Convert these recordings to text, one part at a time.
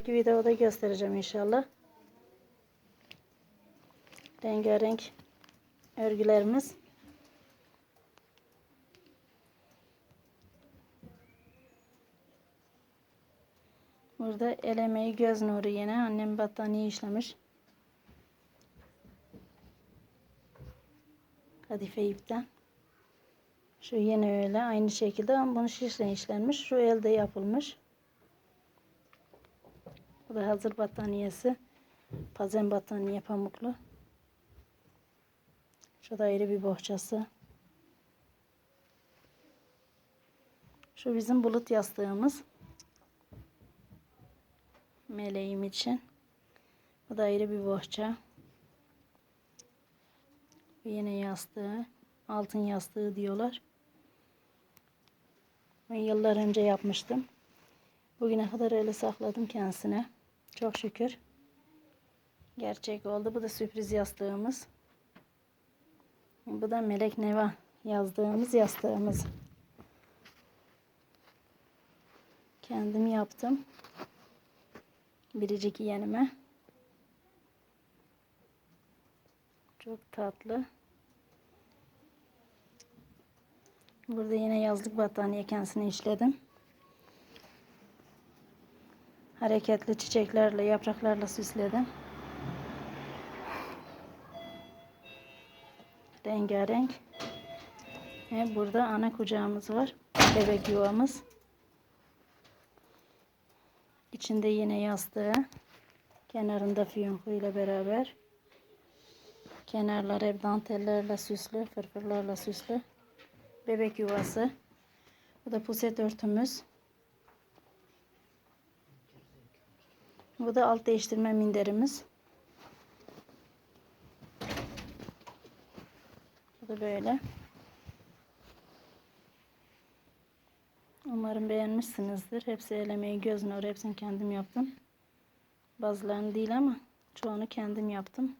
sonraki videoda göstereceğim inşallah. Rengarenk örgülerimiz. Burada el emeği göz nuru yine. Annem battaniye işlemiş. Kadife ipten. Şu yine öyle aynı şekilde ama bunu şişle işlenmiş. Şu elde yapılmış. Bu da hazır battaniyesi. Pazen battaniye pamuklu. Şu da ayrı bir bohçası. Şu bizim bulut yastığımız. Meleğim için. Bu da ayrı bir bohça. Bu yine yastığı. Altın yastığı diyorlar. Ben yıllar önce yapmıştım. Bugüne kadar öyle sakladım kendisine. Çok şükür. Gerçek oldu. Bu da sürpriz yastığımız. Bu da Melek Neva yazdığımız yastığımız. Kendim yaptım. Biricik yeğenime. Çok tatlı. Burada yine yazlık battaniye kendisine işledim. Hareketli çiçeklerle, yapraklarla süsledim. Rengarenk. Ve burada ana kucağımız var. Bebek yuvamız. İçinde yine yastığı. Kenarında fiyonku ile beraber. Kenarlar hep dantellerle süslü, fırfırlarla süslü. Bebek yuvası. Bu da puset örtümüz. Bu da alt değiştirme minderimiz. Bu da böyle. Umarım beğenmişsinizdir. Hepsi el emeği göz nuru. Hepsini kendim yaptım. Bazılarını değil ama çoğunu kendim yaptım.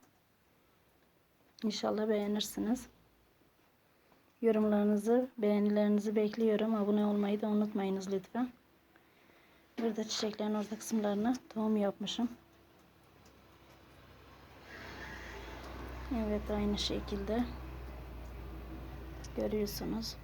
İnşallah beğenirsiniz. Yorumlarınızı, beğenilerinizi bekliyorum. Abone olmayı da unutmayınız lütfen. Burada çiçeklerin orta kısımlarına tohum yapmışım. Evet aynı şekilde görüyorsunuz.